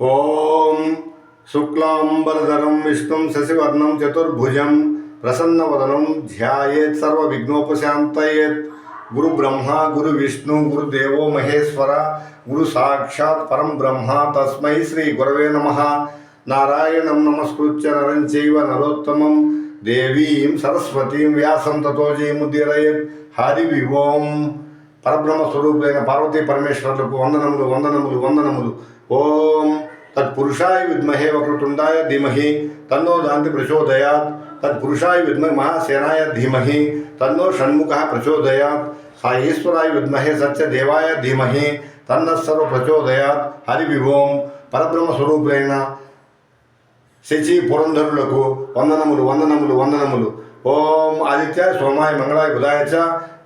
ఓం శుక్లాంబరధరం విష్ణుం శశివర్ణం చతుర్భుజం ప్రసన్నవదనం ధ్యాయేత్ సర్వ విఘ్నోపశాంతయేత్ గురు బ్రహ్మ గురు విష్ణు గురుదేవో మహేశ్వర గురు సాక్షాత్ పరం బ్రహ్మ తస్మై శ్రీ గురవే నమ. నారాయణం నమస్కృత్య నరం చైవ నరోత్తమం. దేవీం సరస్వతీం వ్యాసం తతో జయముదీరయత్. హరి ఓం. పరబ్రహ్మ స్వరూపులైన పార్వతీ పరమేశ్వరులకు వందనములు వందనములు వందనములు. ఓం తత్పురుషాయ విద్మహే వక్రతుండాయ ధీమహి తన్నో దాంతి ప్రచోదయాత్. తత్పురుషాయ విద్మహి మహాసేనాయ ధీమహి తన్నో షణ్ముఖ ప్రచోదయాత్. సా ఈశ్వరాయ విద్మహే సత్యదేవాయ ధీమహి తన్న సర్వ ప్రచోదయాత్. హరి పరబ్రహ్మ స్వరూపులైన శచి పురంధరులకు వందనములు వందనములు వందనములు. ఓం ఆదిత్య సోమాయ మంగళాయ బుధాయ చ.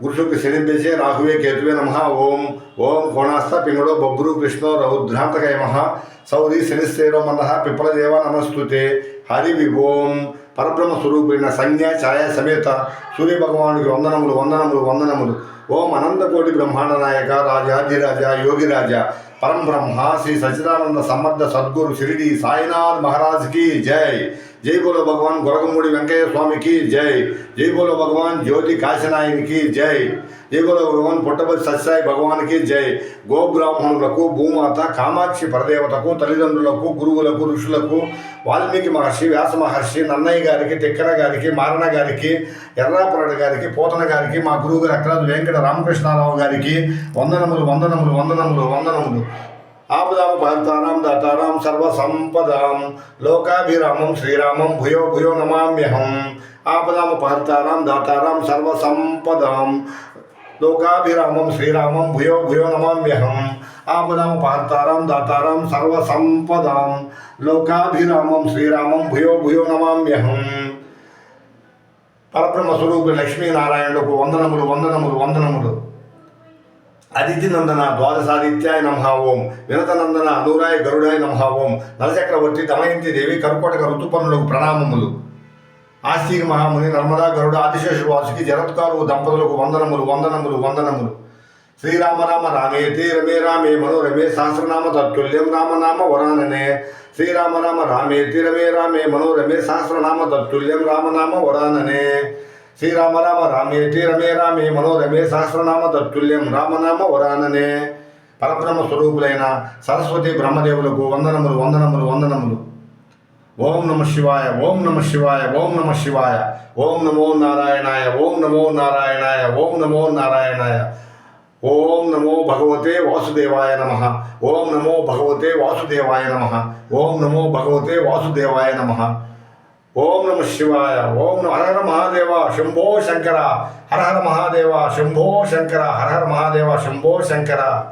గురుశుక్ర శనిభ్యసే రాహువే కేతువే నమ. ఓం ఓం కోణాస్త పింగళో బబ్రు కృష్ణో రౌద్రాంతకయమ సౌరి శనిశ్రేరో మంద పిప్పలదేవ నమస్తుతే. హరి ఓం. పరబ్రహ్మ స్వరూపైన సంజ్ఞ ఛాయ సమేత. సూర్య భగవానుడికి వందనములు వందనములు వందనములు. ఓం అనంతకోటి బ్రహ్మాండ నాయక రాజాధిరాజ యోగిరాజ పరం బ్రహ్మ శ్రీ సచిదానంద సమర్థ సద్గురు షిరిడి సాయినాథ్ మహారాజ్కి జై. జై బోలో భగవాన్ గొరగమూడి వెంకయ్య స్వామికి జై. జై బోలో భగవాన్ జ్యోతి కాశనాయనికి జై. జై బోలో భగవాన్ పుట్టపతి సత్యసాయి భగవానికి జై. గోబ్రాహ్మణులకు భూమాత కామాక్షి పరదేవతకు తల్లిదండ్రులకు గురువులకు ఋషులకు వాల్మీకి మహర్షి వ్యాస మహర్షి నన్నయ్య గారికి తిక్కన గారికి మారణ గారికి ఎర్రాపురడు గారికి పోతన గారికి మా గురువు గారు అక్రాజు వెంకట రామకృష్ణారావు గారికి వందనములు వందనములు వందనములు వందనములు ఆపదాం భర్తారాం దాతారాం సర్వ సంపదాం లోకాభిరామం శ్రీరామం భూయో భూయో నమామ్యహం ఆపదాం భర్తారాం దాతారాం సర్వ సంపదాం లోకాభిరామం శ్రీరామం భూయో భూయో నమామ్యహం ఆపదాం పార్తారాం దాతారాం సర్వ సంపదాం లోకాభిరామం శ్రీరామం భూయో భూయో నమామ్యహం పరబ్రహ్మ స్వరూపి లక్ష్మీనారాయణులకు వందనములు వందనములు వందనములు. అదితినందన ద్వాదశాదిత్యాయ నమః ఓం. వినతనందన అనూరాయ గరుడాయ నమః ఓం. నలచక్రవర్తి దమయంతి దేవి కరుకోటక ఋతుపన్నులకు ప్రణామములు. ఆస్తిక మహాముని నర్మదా గరుడ ఆదిశేషు వాసుకి జరత్కారు దంపతులకు వందనములు వందనములు వందనములు. శ్రీరామ రామ రామేతి రమే రామే మనోరమే సహస్రనామ తత్తుల్యం రామనామ వరాననే. శ్రీరామ రామ రామేతి రమే రామే మనోరమే సహస్రనామ తత్తుల్యం రామనామ వరాననే. శ్రీరామ రామ రామేతి రమే రామే మనోరమే సహస్రనామ తత్తుల్యం రామనామ వరాననే. పరబ్రహ్మ స్వరూపులైన సరస్వతి బ్రహ్మదేవులకు వందనములు వందనములు వందనములు. ఓం నమ శివాయ ఓం నమ శివాయ ఓం నమ శివాయ. ఓం నమో నారాయణాయ ఓం నమో నారాయణాయ ఓం నమో నారాయణాయ. ఓం నమో భగవతే వాసుదేవాయ నమ. ఓం నమో భగవతే వాసుదేవాయ నమ. ఓం నమో భగవతే వాసుదేవాయ నమ. ఓం నమ శివాయ. ఓం నమ. హర హర మహాదేవ శంభో శంకర. హర హర మహాదేవ శంభో శంకర. హర హర మహాదేవ శంభో శంకర.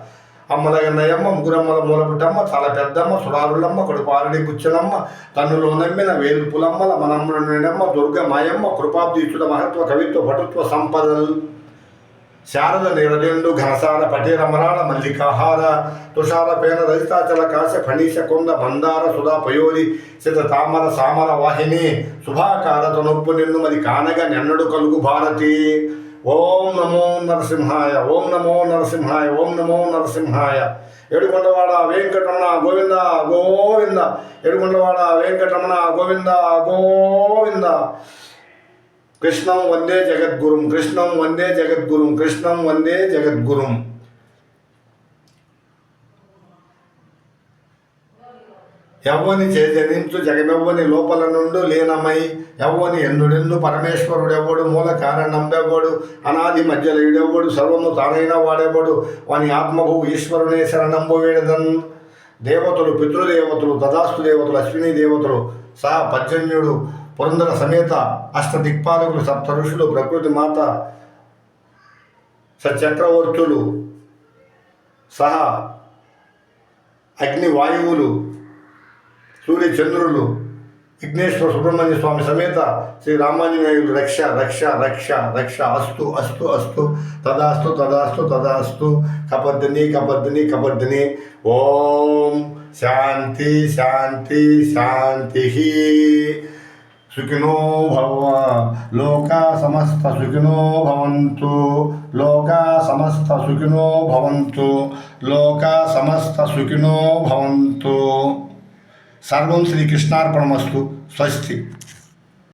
అమ్మలగన్నయ్యమ్మ ముగ్గురమ్మల మూలపుట్టమ్మ తల పెద్దమ్మ సురారులమ్మ కొడుపారడి బుచ్చలమ్మ తన్నులో నమ్మిన వేలుపులమ్మల మనమ్మ దుర్గ మాయమ్మ కృపాబ్దీచుడ మహత్వ కవిత్వ పటుత్వ సంపదల్. శారద నిరజండు ఘనసార పటిరమరాళ మల్లికాహార తుషార పేన రజితాచల కాశ ఫణీష కొంద మందార సుధా పయోరి సిత తామర సామర వాహిని శుభాకార తనొప్పు నిన్ను మరి కానగ నెన్నడు కలుగు భారతి. ఓం నమో నరసింహాయ ఓం నమో నరసింహాయ ఓం నమో నరసింహాయ. ఏడుకొండవాడ వెంకటరమణ గోవింద గోవింద. ఏడుకొండవాడ వెంకటరమణ గోవింద గోవింద. కృష్ణం వందే జగద్గురుం కృష్ణం వందే జగద్గురుం కృష్ణం వందే జగద్గురుం. ఎవ్వని చేజనించు జగమెవ్వని లోపల నుండు లీనమై ఎవ్వని ఎన్నుడెన్ను పరమేశ్వరుడెవ్వడు మూల కారణంబెవ్వడు అనాది మధ్యలయుడెవ్వడు సర్వము తానైన వాడెవ్వడు వాని ఆత్మభు ఈశ్వరునే శరణంబు వేడదన్. దేవతలు పితృదేవతలు తదాస్తు దేవతలు అశ్విని దేవతలు సహా పర్జన్యుడు పురంధర సమేత అష్ట దిక్పాలకులు సప్త ఋషులు ప్రకృతి మాత సచక్రవర్తులు సహా అగ్ని వాయువులు సూర్య చంద్రులు విఘ్నేశ్వర సుబ్రహ్మణ్య స్వామి సమేత శ్రీ రామాంజనేయులు రక్ష రక్ష రక్ష రక్ష అస్తు అస్తు అస్తు తదాస్తు తదాస్తు తదాస్తు కపర్దిని కపర్దిని కపర్దిని. ఓం శాంతి శాంతి శాంతి సుఖినో భవ లోకా సమస్త సుఖినో భవంతు లోకా సమస్త సుఖినో భవంతు లోకా సమస్త సుఖినో భవంతు సర్వం శ్రీకృష్ణార్పణమస్తు స్వస్తి